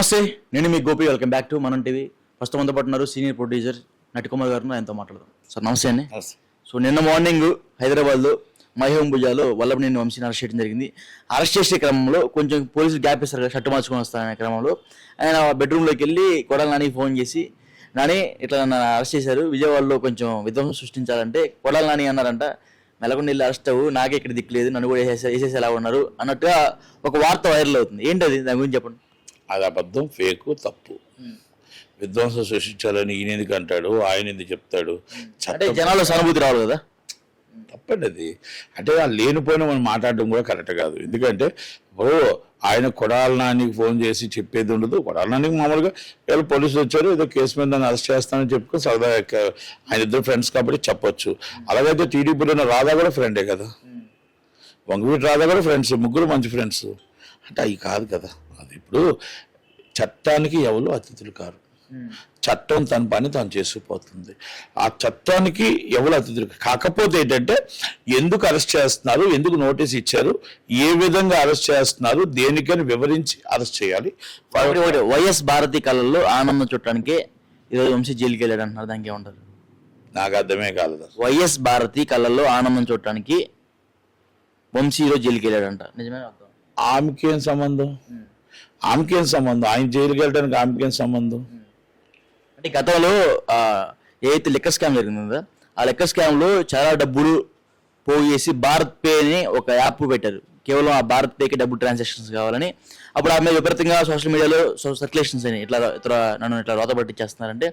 నమస్తే నేను మీ Gopi welcome back to Manam TV. First మనతో పాటు ఉన్నారు సీనియర్ ప్రొడ్యూసర్ నటికుమార్ గారు ఆయనతో మాట్లాడదాం. సార్ నమస్తే అండి. సో నిన్న మార్నింగ్ హైదరాబాద్లో మహేం భుజాలో వల్లభనేని వంశీని అరెస్ట్ చేయడం జరిగింది. అరెస్ట్ చేసే క్రమంలో కొంచెం పోలీసులు గ్యాప్ ఇస్తారు కదా షర్టు మార్చుకొని వస్తారనే క్రమంలో ఆయన బెడ్రూమ్లోకి వెళ్ళి కొడాల నాని ఫోన్ చేసి నాని ఇట్లా నన్ను అరెస్ట్ చేశారు విజయవాడలో కొంచెం విధ్వంసం సృష్టించాలంటే కొడాల నాని అన్నారంట. మెలకొండ వెళ్ళి అరెస్ట్ అవ్వు నాకే ఇక్కడ దిక్కులేదు నన్ను కూడా వేసేసే వేసేసి ఎలా ఉన్నారు అన్నట్టుగా ఒక వార్త వైరల్ అవుతుంది. ఏంటి అది దాని గురించి చెప్పండి. అది అబద్ధం ఫేకు తప్పు. విధ్వంసం సృష్టించాలని ఈయన ఎందుకు అంటాడు? ఆయన ఎందుకు చెప్తాడు? అంటే జనాల్లో సానుభూతి రావాలి కదా? తప్పండి అది. అంటే ఆ లేనిపోయిన మనం మాట్లాడడం కూడా కరెక్ట్ కాదు. ఎందుకంటే ఓ ఆయన కొడాల నానికి ఫోన్ చేసి చెప్పేది ఉండదు. కొడాల నానికి మామూలుగా వీళ్ళు పోలీసులు వచ్చారు ఏదో కేసు మీద నన్ను అరెస్ట్ చేస్తానని చెప్పుకొని సరదా ఆయన ఇద్దరు ఫ్రెండ్స్ కాబట్టి చెప్పొచ్చు. అలాగైతే టీడీపీలో ఉన్న రాధా కూడా ఫ్రెండే కదా? వంగవీటి రాధా కూడా ఫ్రెండ్స్ ముగ్గురు మంచి ఫ్రెండ్స్. అంటే అవి కాదు కదా? అది ఇప్పుడు చట్టానికి ఎవరు అతిథులు కారు. చట్టం తన పని తాను చేసుకుపోతుంది. ఆ చట్టానికి ఎవరు అతిథులు కాకపోతే ఏంటంటే ఎందుకు అరెస్ట్ చేస్తున్నారు ఎందుకు నోటీస్ ఇచ్చారు ఏ విధంగా అరెస్ట్ చేస్తున్నారు దేనికని వివరించి అరెస్ట్ చేయాలి. వైఎస్ భారతి కళల్లో ఆనందం చుట్టానికి ఈరోజు వంశీ జైలుకి వెళ్ళాడు అంటున్నారు. దానికి ఏమంటారు? నాకు అర్థమే కాలేదు. వైఎస్ భారతి కళల్లో ఆనందం చూడటానికి వంశీ ఈరోజు జైలుకి వెళ్ళాడంట. నిజమే ఆమెకేం సంబంధం? ఆమెకేం సంబంధం? ఆయన జైలుకి వెళ్ళడానికి ఆమెకేం సంబంధం? అంటే గతంలో ఏదైతే లెక్క స్కామ్ జరిగిందో ఆ లెక్క స్కామ్లో చాలా డబ్బులు పోగేసి భారత్ పే అని ఒక యాప్ పెట్టారు. కేవలం ఆ భారత్ పేకి డబ్బు ట్రాన్సాక్షన్స్ కావాలని. అప్పుడు ఆమె విపరీతంగా సోషల్ మీడియాలో సర్క్యులేషన్స్ అని ఇట్లా ఇతర నన్ను ఇట్లా రోత పట్టించేస్తున్నారంటే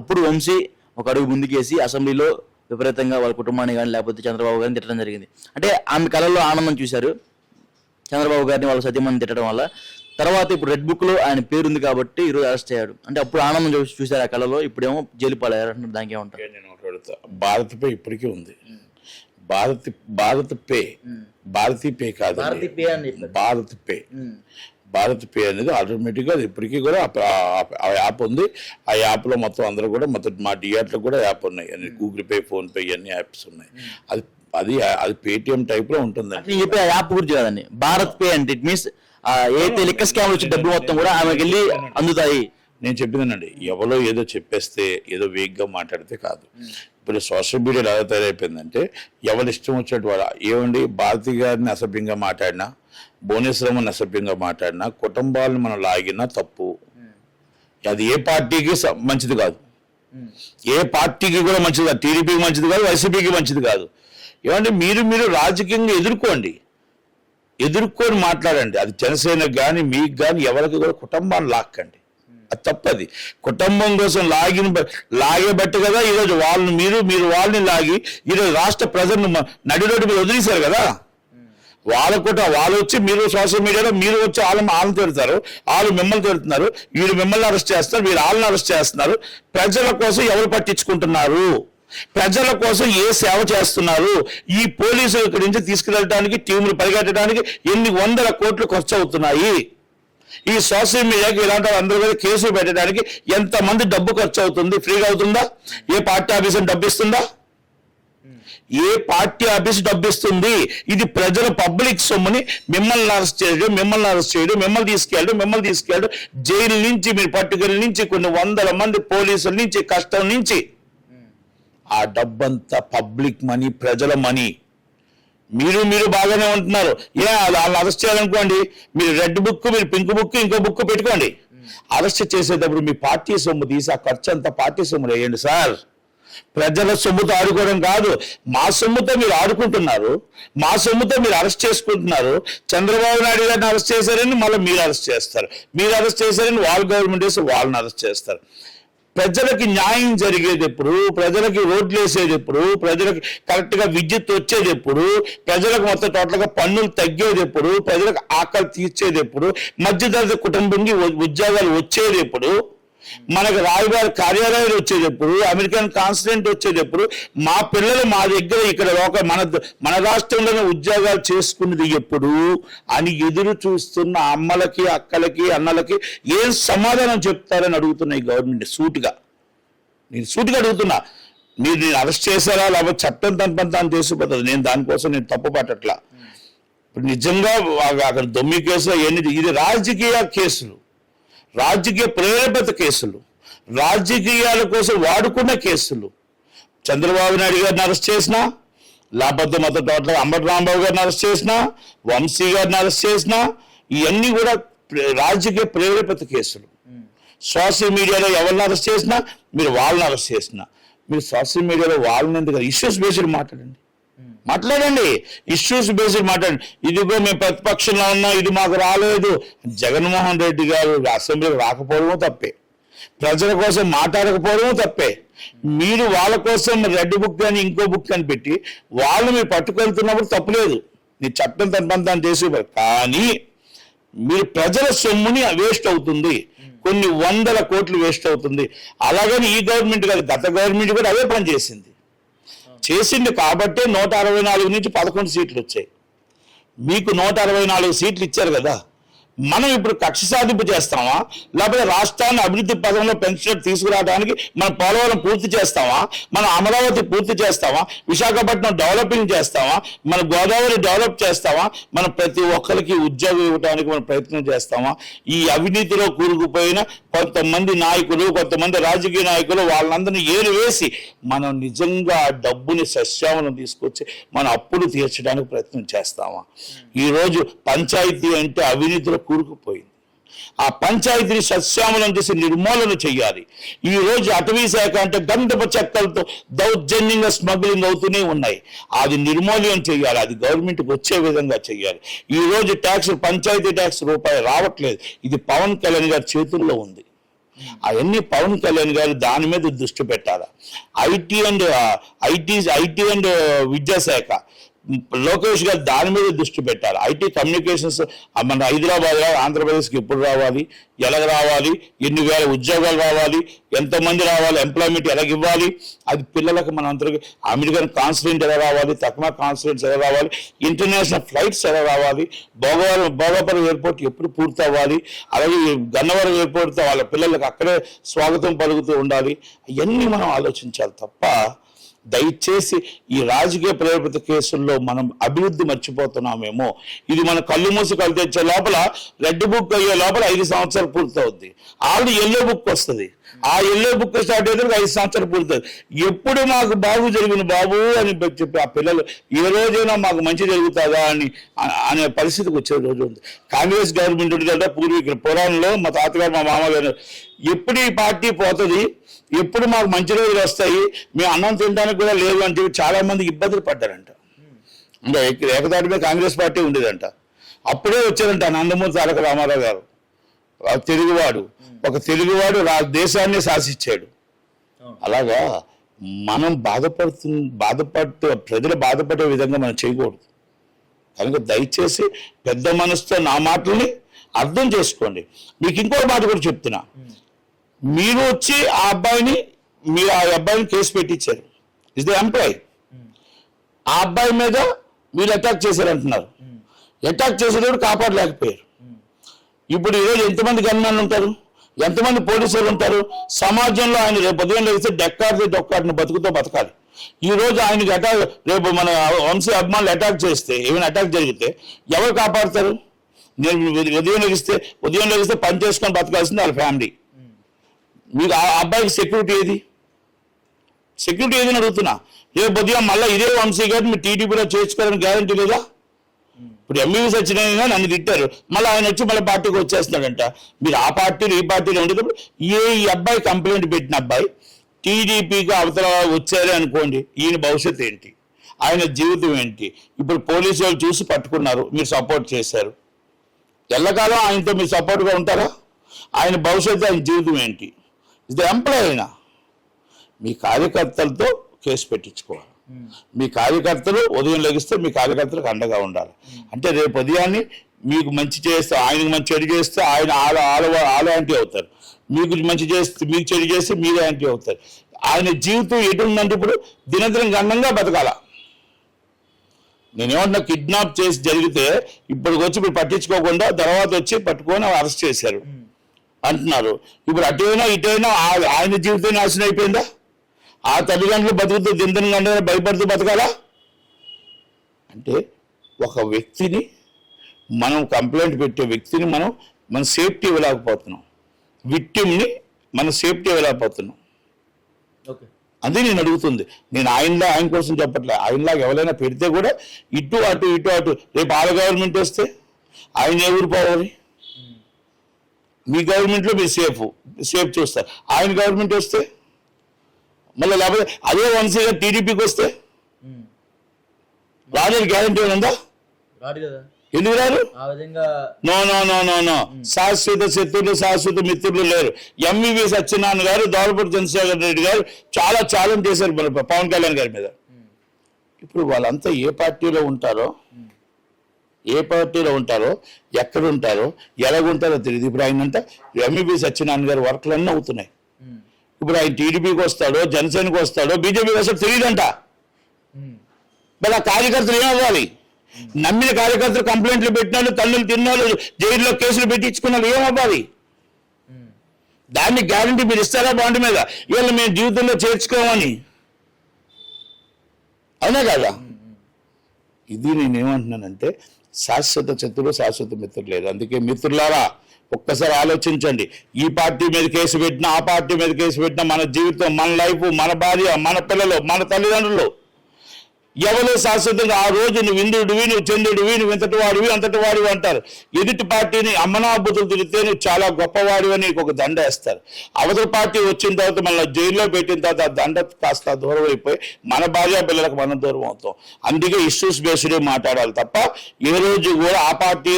అప్పుడు వంశీ ఒక అడుగు ముందుకేసి అసెంబ్లీలో విపరీతంగా వాళ్ళ కుటుంబాన్ని కానీ లేకపోతే చంద్రబాబు గారిని తిట్టడం జరిగింది. అంటే ఆమె కళల్లో ఆనందం చూశారు. చంద్రబాబు గారిని వాళ్ళ సత్యమని తిట్టడం వల్ల తర్వాత ఇప్పుడు రెడ్ బుక్లో ఆయన పేరు ఉంది కాబట్టి ఈరోజు అరెస్ట్ అయ్యాడు. అంటే అప్పుడు ఆనందం చూసి చూశారు ఆ కళలో ఇప్పుడేమో జైలు పాలయ్యారు అంటున్నారు దానికి ఏమంటారు నేను ఒకటి అడుగుతా. భారత్ పే ఇప్పటికీ ఉంది. భారత్ భారత్ పే భారతీ పే కాదు భారతీ పే. భారత్ పే. భారత్ పే అనేది ఆటోమేటిక్గా అది ఇప్పటికీ కూడా ఆ- యాప్ ఉంది. ఆ యాప్లో మొత్తం అందరూ కూడా మొత్తం మా డిఆర్లో కూడా యాప్ ఉన్నాయి. అన్ని గూగుల్ పే ఫోన్ పే ఇవన్నీ యాప్స్ ఉన్నాయి. అది అది అది పేటిఎం టైప్లో ఉంటుంది చెప్పే యాప్ గురించి కాదండి. భారత్ పే అంటే ఇట్ మీన్స్ ఏదైతే లిక్క స్కామ్ వచ్చే డబ్బులు మొత్తం కూడా ఆమెకి వెళ్ళి అందుతాయి. నేను చెప్పిందనండి ఎవరో ఏదో చెప్పేస్తే ఏదో వేగ్గా మాట్లాడితే కాదు. ఇప్పుడు సోషల్ మీడియాలో ఎలా తయారైపోయిందంటే ఎవరు ఇష్టం వచ్చినట్టు వాడు ఏమండి భారతి గారిని అసభ్యంగా మాట్లాడినా భువనేశ్వరమ్మని అసభ్యంగా మాట్లాడినా కుటుంబాలను మనం లాగినా తప్పు. అది ఏ పార్టీకి మంచిది కాదు. ఏ పార్టీకి కూడా మంచిది కాదు. టీడీపీకి మంచిది కాదు వైసీపీకి మంచిది కాదు. ఏమంటే మీరు మీరు రాజకీయంగా ఎదుర్కోండి. ఎదుర్కొని మాట్లాడండి. అది జనసేనకు కానీ మీకు కానీ ఎవరికి కూడా కుటుంబాన్ని లాక్కండి. అది తప్పది. కుటుంబం కోసం లాగిన లాగేబట్టి కదా ఈరోజు వాళ్ళని మీరు మీరు వాళ్ళని లాగి ఈరోజు రాష్ట్ర ప్రజలను మ- నడి రోడ్డు మీద వదిలేశారు కదా. వాళ్ళ కూడా వాళ్ళు వచ్చి మీరు సోషల్ మీడియాలో మీరు వచ్చి వాళ్ళని వాళ్ళని తిడతారు. వాళ్ళు మిమ్మల్ని తిడుతున్నారు. వీళ్ళు మిమ్మల్ని అరెస్ట్ చేస్తారు వీళ్ళు వాళ్ళని అరెస్ట్ చేస్తున్నారు. ప్రజల కోసం ఎవరు పట్టించుకుంటున్నారు? ప్రజల కోసం ఏ సేవ చేస్తున్నారు? ఈ పోలీసులు ఇక్కడి నుంచి తీసుకెళ్ళడానికి టీములు పరిగెట్టడానికి ఎన్ని వందల కోట్లు ఖర్చు అవుతున్నాయి? ఈ సోషల్ మీడియాకి ఇలాంటి అందరి మీద కేసులు పెట్టడానికి ఎంతమంది డబ్బు ఖర్చు అవుతుంది? ఫ్రీగా అవుతుందా? ఏ పార్టీ ఆఫీసు డబ్బు ఇస్తుందా? ఏ పార్టీ ఆఫీస్ డబ్బిస్తుంది ఇది ప్రజల పబ్లిక్ సొమ్ముని మిమ్మల్ని అరెస్ట్ చేయడం మిమ్మల్ని అరెస్ట్ చేయడం మిమ్మల్ని తీసుకెళ్ళడం మిమ్మల్ని తీసుకెళ్ళడం జైలు నుంచి మీరు పట్టుకెళ్ళి నుంచి కొన్ని వందల మంది పోలీసుల నుంచి కష్టం నుంచి ఆ డబ్బంతా పబ్లిక్ మనీ ప్రజల మనీ. మీరు మీరు బాగానే ఉంటున్నారు. ఏ వాళ్ళని అరెస్ట్ చేయాలనుకోండి మీరు రెడ్ బుక్ మీరు పింక్ బుక్ ఇంకో బుక్ పెట్టుకోండి. అరెస్ట్ చేసేటప్పుడు మీ పార్టీ సొమ్ము తీసి ఆ ఖర్చు అంతా పార్టీ సొమ్ములు వేయండి సార్. ప్రజల సొమ్ముతో ఆడుకోవడం కాదు. మా సొమ్ముతో మీరు ఆడుకుంటున్నారు. మా సొమ్ముతో మీరు అరెస్ట్ చేసుకుంటున్నారు. చంద్రబాబు నాయుడు గారిని అరెస్ట్ చేశారని మళ్ళీ మీరు అరెస్ట్ చేస్తారు. మీరు అరెస్ట్ చేశారని వాళ్ళ గవర్నమెంట్ వేసి వాళ్ళని అరెస్ట్ చేస్తారు. ప్రజలకి న్యాయం జరిగేది ఎప్పుడు? ప్రజలకి రోడ్లు వేసేది ఎప్పుడు? ప్రజలకి కరెక్ట్గా విద్యుత్ వచ్చేది ఎప్పుడు? ప్రజలకు మొత్తం టోటల్గా పన్నులు తగ్గేది ఎప్పుడు? ప్రజలకు ఆకలి తీర్చేది ఎప్పుడు? మధ్యతరగతి కుటుంబంకి ఉద్యోగాలు వచ్చేది ఎప్పుడు? మనకు రాయబారి కార్యాలయాలు వచ్చేటప్పుడు అమెరికన్ కాన్సులేట్ వచ్చేటప్పుడు మా పిల్లలు మా దగ్గర ఇక్కడ లోక మన మన రాష్ట్రంలోనే ఉద్యోగాలు చేసుకున్నది ఎప్పుడు అని ఎదురు చూస్తున్న అమ్మలకి అక్కలకి అన్నలకి ఏం సమాధానం చెప్తారని అడుగుతున్నాయి గవర్నమెంట్ సూటిగా. నేను సూటిగా అడుగుతున్నా. మీరు నేను అరెస్ట్ చేశారా? లేకపోతే చట్టం తన పని తాను చేసిపోతుంది నేను దానికోసం నేను తప్పు పట్టట్లా. ఇప్పుడు నిజంగా అక్కడ దొమ్మి కేసులు అవన్నీ ఇది రాజకీయ కేసులు. రాజకీయ ప్రేరేపిత కేసులు రాజకీయాల కోసం వాడుకున్న కేసులు. చంద్రబాబు నాయుడు గారిని అరెస్ట్ చేసినా లేకపోతే మొత్తం టోటల్ అంబటి రాంబాబు గారిని అరెస్ట్ చేసినా వంశీ గారిని అరెస్ట్ చేసినా ఇవన్నీ కూడా రాజకీయ ప్రేరేపిత కేసులు. సోషల్ మీడియాలో ఎవరిని అరెస్ట్ చేసినా మీరు వాళ్ళని అరెస్ట్ చేసినా. మీరు సోషల్ మీడియాలో వాళ్ళని ఎందుకు ఇష్యూస్ బేస్డ్ మాట్లాడండి. మాట్లాడండి. ఇష్యూస్ బేస్డ్ మాట్లాడండి. ఇదిగో మేము ప్రతిపక్షంలో ఉన్నాం ఇది మాకు రాలేదు. జగన్మోహన్ రెడ్డి గారు అసెంబ్లీకి రాకపోవడము తప్పే. ప్రజల కోసం మాట్లాడకపోవడమో తప్పే. మీరు వాళ్ళ కోసం రెడ్ బుక్ అని ఇంకో బుక్ అని పెట్టి వాళ్ళు మీరు పట్టుకెళ్తున్నప్పుడు తప్పులేదు. నీ చట్టం తన పని చేసేవారు కానీ మీరు ప్రజల సొమ్ముని వేస్ట్ అవుతుంది. కొన్ని వందల కోట్లు వేస్ట్ అవుతుంది. అలాగని ఈ గవర్నమెంట్ కాదు గత గవర్నమెంట్ కూడా అదే పని చేసింది. చేసింది కాబట్టే నూట అరవై నాలుగు నుంచి పదకొండు సీట్లు వచ్చాయి. మీకు నూట అరవై నాలుగు సీట్లు ఇచ్చారు కదా. మనం ఇప్పుడు కక్ష సాధింపు చేస్తామా? లేకపోతే రాష్ట్రాన్ని అభివృద్ధి పదంలో పెన్షన్ తీసుకురావడానికి మన పోలవరం పూర్తి చేస్తామా? మన అమరావతి పూర్తి చేస్తామా? విశాఖపట్నం డెవలపింగ్ చేస్తామా? మన గోదావరి డెవలప్ చేస్తామా? మన ప్రతి ఒక్కరికి ఉద్యోగం ఇవ్వడానికి మనం ప్రయత్నం చేస్తామా? ఈ అవినీతిలో కూరుకుపోయిన కొంతమంది నాయకులు కొంతమంది రాజకీయ నాయకులు వాళ్ళందరినీ ఏరు వేసి మనం నిజంగా డబ్బుని సస్యామలం తీసుకొచ్చి మన అప్పులు తీర్చడానికి ప్రయత్నం చేస్తామా? ఈరోజు పంచాయతీ అంటే అవినీతిలో కూరుకుపోయింది. ఆ పంచాయతీని సస్యామలం చేసి నిర్మూలన చేయాలి. ఈ రోజు అటవీ శాఖ అంటే గంధపు చెక్కలతో దౌర్జన్యంగా స్మగ్లింగ్ అవుతూనే ఉన్నాయి. అది నిర్మూలన చేయాలి. అది గవర్నమెంట్కి వచ్చే విధంగా చేయాలి. ఈ రోజు ట్యాక్స్ పంచాయతీ ట్యాక్స్ రూపాయి రావట్లేదు. ఇది పవన్ కళ్యాణ్ గారి చేతుల్లో ఉంది. అవన్నీ పవన్ కళ్యాణ్ గారు దాని మీద దృష్టి పెట్టాలి? IT and IT IT and విద్యాశాఖ లోకేష్ గారు దాని మీద దృష్టి పెట్టాలి. ఐటీ కమ్యూనికేషన్స్ మన హైదరాబాద్ ఆంధ్రప్రదేశ్కి ఎప్పుడు రావాలి ఎలాగ రావాలి ఎన్ని వేల ఉద్యోగాలు రావాలి ఎంతమంది రావాలి ఎంప్లాయ్మెంట్ ఎలాగ ఇవ్వాలి అది పిల్లలకు మన అందరికి అమెరికన్ కాన్సులేట్ ఎలా రావాలి తక్మా కాన్సులేట్స్ ఎలా రావాలి ఇంటర్నేషనల్ ఫ్లైట్స్ ఎలా రావాలి భోగవరం భోగపురం ఎయిర్పోర్ట్ ఎప్పుడు పూర్తి అవ్వాలి అలాగే గన్నవరం ఎయిర్పోర్ట్తో వాళ్ళ పిల్లలకు అక్కడే స్వాగతం పలుకుతూ ఉండాలి అవన్నీ మనం ఆలోచించాలి తప్ప దయచేసి ఈ రాజకీయ ప్రేరేపిత కేసుల్లో మనం అభివృద్ధి మర్చిపోతున్నామేమో. ఇది మన కళ్ళు మూసి కళ్ళు తెచ్చే లోపల రెడ్ బుక్ అయ్యే లోపల ఐదు సంవత్సరాలు పూర్తవుద్ది. ఆల్రెడీ ఎల్లో బుక్ వస్తుంది. ఆ ఎల్లో బుక్ స్టార్ట్ అయితే ఐదు సంవత్సరాలు పూర్తవుతుంది ఎప్పుడు మాకు బాగు జరిగిన బాబు అని చెప్పి ఆ పిల్లలు ఏ రోజైనా మాకు మంచి జరుగుతుందా అని అనే పరిస్థితికి వచ్చే రోజు ఉంది. కాంగ్రెస్ గవర్నమెంట్ ఉంటుంది కదా పూర్వీకులు పురాణంలో మా తాతగారు మా మామగారు ఎప్పుడు ఈ పార్టీ పోతుంది? ఎప్పుడు మాకు మంచి రోజులు వస్తాయి? మేము అన్నం తినడానికి కూడా లేదు అని చెప్పి చాలా మంది ఇబ్బందులు పడ్డారంట. అంటే ఏక- ఏకదాటిపై కాంగ్రెస్ పార్టీ ఉండేదంట. అప్పుడే వచ్చారంట నందమూరి తారక రామారావు గారు. తెలుగువాడు ఒక తెలుగువాడు రా దేశాన్ని శాసించాడు అలాగా మనం బాధపడుతు బాధపడుతూ ప్రజలు బాధపడే విధంగా మనం చేయకూడదు. కనుక దయచేసి పెద్ద మనసుతో నా మాటల్ని అర్థం చేసుకోండి. మీకు ఇంకో మాట కూడా చెప్తున్నా. మీరు వచ్చి ఆ అబ్బాయిని మీరు ఆ అబ్బాయిని కేసు పెట్టించారు ఇస్ ది ఎంప్లాయ్ ఆ అబ్బాయి మీద మీరు అటాక్ చేశారు అంటున్నారు. అటాక్ చేసేటప్పుడు కాపాడలేకపోయారు. ఇప్పుడు ఈరోజు ఎంతమంది గన్మెన్లు ఉంటారు? ఎంతమంది పోలీసులు ఉంటారు? సమాజంలో ఆయన రేపు ఉదయం లేస్తే డెక్కాడితే డొక్కాడిని బతుకుతో బతకాలి. ఈ రోజు ఆయనకి అటాక్ రేపు మన వంశీ అభిమానులు అటాక్ చేస్తే ఏమైనా అటాక్ జరిగితే ఎవరు కాపాడుతారు? నేను ఉదయం- ఉదయం లెగిస్తే ఉదయం లెగిస్తే పని చేసుకొని బతకాల్సింది వాళ్ళ ఫ్యామిలీ మీకు ఆ అబ్బాయికి సెక్యూరిటీ ఏది? సెక్యూరిటీ ఏదని అడుగుతున్నా. రేపు పొద్దుగా మళ్ళీ ఇదే వంశీ గారు మీరు టీడీపీలో చేర్చుకోవాలని గ్యారంటీ లేదా? ఇప్పుడు ఎంబీబీ సత్యనారాయణ నన్ను తిట్టారు. మళ్ళీ ఆయన వచ్చి మళ్ళీ పార్టీకి వచ్చేస్తున్నాడంట. మీరు ఆ పార్టీలు ఈ పార్టీలో ఉండేటప్పుడు ఏ ఈ అబ్బాయి కంప్లైంట్ పెట్టిన అబ్బాయి టీడీపీకి అవతల వచ్చారే అనుకోండి ఈయన భవిష్యత్తు ఏంటి? ఆయన జీవితం ఏంటి? ఇప్పుడు పోలీసు వాళ్ళు చూసి పట్టుకున్నారు మీరు సపోర్ట్ చేశారు. ఎల్లకాలం ఆయనతో మీరు సపోర్ట్గా ఉంటారా? ఆయన భవిష్యత్తు ఆయన జీవితం ఏంటి? ఇది ఎంప్లాయ్ అయినా మీ కార్యకర్తలతో కేసు పెట్టించుకోవాలి. మీ కార్యకర్తలు ఉదయం లెగిస్తే మీ కార్యకర్తలకు అండగా ఉండాలి. అంటే రేపు ఉదయాన్ని మీకు మంచి చేస్తే ఆయనకు మంచి చెడు చేస్తే ఆయన ఆల ఆల ఆల యాంటీ అవుతారు. మీకు మంచి చేస్తే మీకు చెడు చేస్తే మీరు యాంటీ అవుతారు. ఆయన జీవితం ఎటు ఉందంటే ఇప్పుడు దినదినం గండంగా బతకాల. నేనేమన్నా కిడ్నాప్ చేసి జరిగితే ఇప్పటికి వచ్చి ఇప్పుడు పట్టించుకోకుండా తర్వాత వచ్చి పట్టుకొని అరెస్ట్ చేశారు. అంటున్నారు. ఇప్పుడు అటైనా ఇటైనా ఆయన జీవితం నాశనం అయిపోయిందా? ఆ తల్లిదండ్రులు బతుకుతూ దిందన గంట భయపడుతూ బతకాలా? అంటే ఒక వ్యక్తిని మనం కంప్లైంట్ పెట్టే వ్యక్తిని మనం మన సేఫ్టీ ఇవ్వలేకపోతున్నాం. విక్టిమ్ని మన సేఫ్టీ వెళ్ళకపోతున్నాం ఓకే. అదే నేను అడుగుతుంది నేను ఆయనలా ఆయన కోసం చెప్పట్లే. ఆయనలాగా ఎవరైనా పెడితే కూడా ఇటు అటు ఇటు అటు రేపు ఆడ గవర్నమెంట్ వస్తే ఆయన ఏ ఊరు పోవాలి? మీ గవర్నమెంట్లో మీరు సేఫ్ సేఫ్ చూస్తారు. ఆయన గవర్నమెంట్ వస్తే మళ్ళీ లేకపోతే అదే వన్సీగా టీడీపీకి వస్తే? రాజు గ్యారంటీ ఉందా? ఎందుకు రారు no no no no no. శాశ్వత శత్రులు శాశ్వత మిత్రులు లేరు. ఎంవివి సత్యనారాయణ గారు దౌలపూడి చంద్రశేఖర్ రెడ్డి గారు చాలా ఛాలెంజ్ చేశారు మన పవన్ కళ్యాణ్ గారి మీద. ఇప్పుడు వాళ్ళంతా ఏ పార్టీలో ఉంటారో ఏ పార్టీలో ఉంటారో ఎక్కడ ఉంటారో ఎలాగుంటారో తెలియదు ఇప్పుడు ఆయన అంతా ఎంవివి సత్యనారాయణ గారి వర్క్లు అన్నీ అవుతున్నాయి. ఇప్పుడు ఆయన టీడీపీకి వస్తాడో జనసేనకి వస్తాడో బీజేపీకి వస్తాడో తెలియదంట మరి ఆ కార్యకర్తలు ఏమవ్వాలి నమ్మిన కార్యకర్తలు కంప్లైంట్లు పెట్టినాడు తల్లులు తిన్నాడు జైల్లో కేసులు పెట్టించుకున్నాడు ఏమవ్వాలి దాన్ని గ్యారంటీ మీరు ఇస్తారా బాండ్ మీద? వీళ్ళు మేము జీవితంలో చేర్చుకోమని. అవునా కదా? ఇది నేను ఏమంటున్నానంటే శాశ్వత శత్రులు శాశ్వత మిత్రులు లేదు. అందుకే మిత్రులారా ఒక్కసారి ఆలోచించండి. ఈ పార్టీ మీద కేసు పెట్టినా ఆ పార్టీ మీద కేసు పెట్టినా మన జీవితం మన లైఫ్ మన భార్య మన పిల్లలు మన తల్లిదండ్రులు ఎవరు శాశ్వతంగా ఆ రోజు నువ్వు ఇంద్రుడివి నువ్వు చంద్రుడివి నువ్వు ఇంతటి వాడివి అంతటి వాడివి అంటారు. ఎదుటి పార్టీని అమ్మనాబుతులు తిరిగితే నువ్వు చాలా గొప్పవాడివి అని ఒక దండ వేస్తారు. అవతల పార్టీ వచ్చిన తర్వాత మళ్ళీ జైల్లో పెట్టిన తర్వాత ఆ దండ కాస్త దూరం అయిపోయి మన భార్య పిల్లలకు మనం దూరం అవుతాం. అందుకే ఇష్యూస్ బేస్డే మాట్లాడాలి తప్ప ఏ రోజు కూడా ఆ పార్టీ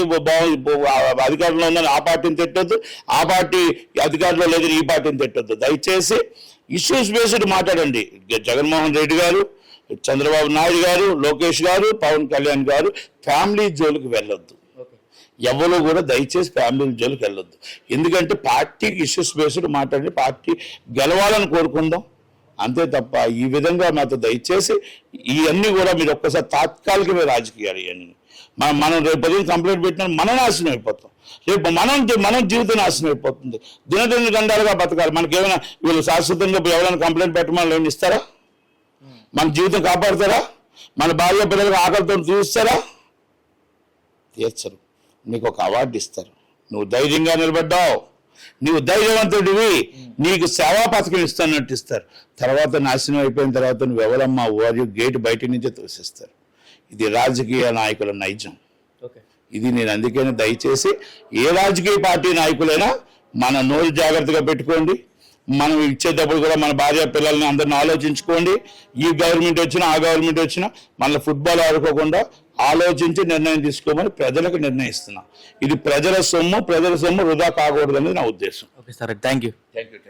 అధికారంలో ఉందని ఆ పార్టీని తిట్టద్దు ఆ పార్టీ అధికారంలో లేదని ఈ పార్టీని తిట్టద్దు. దయచేసి ఇష్యూస్ బేస్డ్ మాట్లాడండి. జగన్మోహన్ రెడ్డి గారు చంద్రబాబు నాయుడు గారు లోకేష్ గారు పవన్ కళ్యాణ్ గారు ఫ్యామిలీ జోలికి వెళ్ళొద్దు. ఎవరు కూడా దయచేసి ఫ్యామిలీ జోలికి వెళ్ళొద్దు. ఎందుకంటే పార్టీకి ఇష్యూస్ బేస్డ్ మాట్లాడి పార్టీ గెలవాలని కోరుకుందాం. అంతే తప్ప ఈ విధంగా మాతో దయచేసి ఇవన్నీ కూడా మీరు ఒక్కసారి తాత్కాలికమే రాజకీయాలు ఇవన్నీ. మనం మనం రేపు పొద్దున్న కంప్లైంట్ పెట్టినా మనం నాశనం అయిపోతాం. రేపు మనం మనం జీవితం నాశనం అయిపోతుంది. దినదిన దండాలుగా బతకాలి. మనకేమైనా వీళ్ళు శాశ్వతంగా ఎవరైనా కంప్లైంట్ పెట్టమని ఏమి ఇస్తారా? మన జీవితం కాపాడుతారా? మన భార్య పిల్లలకు ఆకలితో తీరుస్తారా? తీర్చరు. నీకు ఒక అవార్డు ఇస్తారు. నువ్వు ధైర్యంగా నిలబడ్డావు. నువ్వు ధైర్యవంతుడివి. నీకు సేవా పథకం ఇస్తానట్టు ఇస్తారు. తర్వాత నాశనం అయిపోయిన తర్వాత నువ్వు ఎవరమ్మా? వారి గేట్ బయట నుంచే తోసిస్తారు. ఇది రాజకీయ నాయకుల నైజం. ఓకే. ఇది నేను అందుకనే దయచేసి ఏ రాజకీయ పార్టీ నాయకులైనా మన నోరు జాగ్రత్తగా పెట్టుకోండి. మనం ఇచ్చేటప్పుడు కూడా మన భార్య పిల్లల్ని అందరిని ఆలోచించుకోండి. ఈ గవర్నమెంట్ వచ్చినా ఆ గవర్నమెంట్ వచ్చినా మన ఫుట్బాల్ ఆడుకోకుండా ఆలోచించి నిర్ణయం తీసుకోమని ప్రజలకు నిర్ణయిస్తున్నా. ఇది ప్రజల సొమ్ము ప్రజల సొమ్ము వృధా కాకూడదు అనేది నా ఉద్దేశం. Okay sir thank you thank you